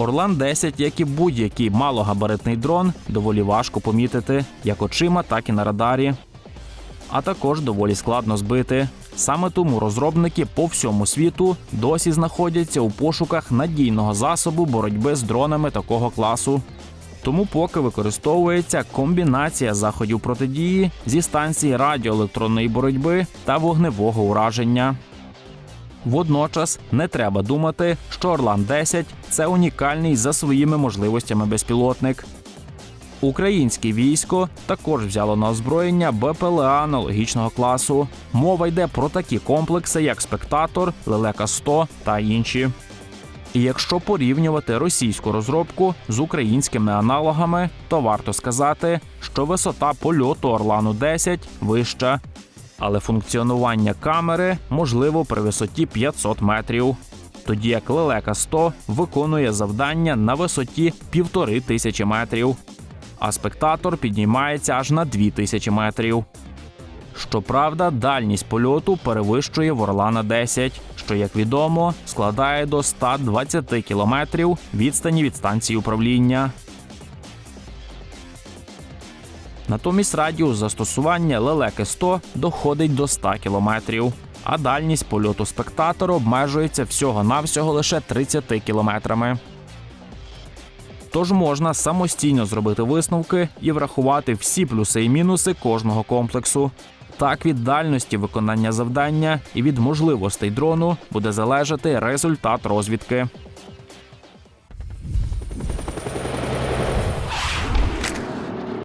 Орлан 10, як і будь-який малогабаритний дрон, доволі важко помітити як очима, так і на радарі. А також доволі складно збити. Саме тому розробники по всьому світу досі знаходяться у пошуках надійного засобу боротьби з дронами такого класу. Тому поки використовується комбінація заходів протидії зі станції радіоелектронної боротьби та вогневого ураження. Водночас не треба думати, що Орлан 10 це унікальний за своїми можливостями безпілотник. Українське військо також взяло на озброєння БПЛА аналогічного класу. Мова йде про такі комплекси, як Спектатор, Лелека 100 та інші. І якщо порівнювати російську розробку з українськими аналогами, то варто сказати, що висота польоту Орлану 10 вища, але функціонування камери можливо при висоті 500 метрів. Тоді як Лелека 100 виконує завдання на висоті 1500 метрів, а спектатор піднімається аж на 2000 метрів. Щоправда, дальність польоту перевищує в Орлана 10, що, як відомо, складає до 120 кілометрів відстані від станції управління. Натомість радіус застосування лелеки 100 доходить до 100 кілометрів, а дальність польоту спектатора обмежується всього-навсього лише 30 кілометрами. Тож можна самостійно зробити висновки і врахувати всі плюси і мінуси кожного комплексу. Так від дальності виконання завдання і від можливостей дрону буде залежати результат розвідки.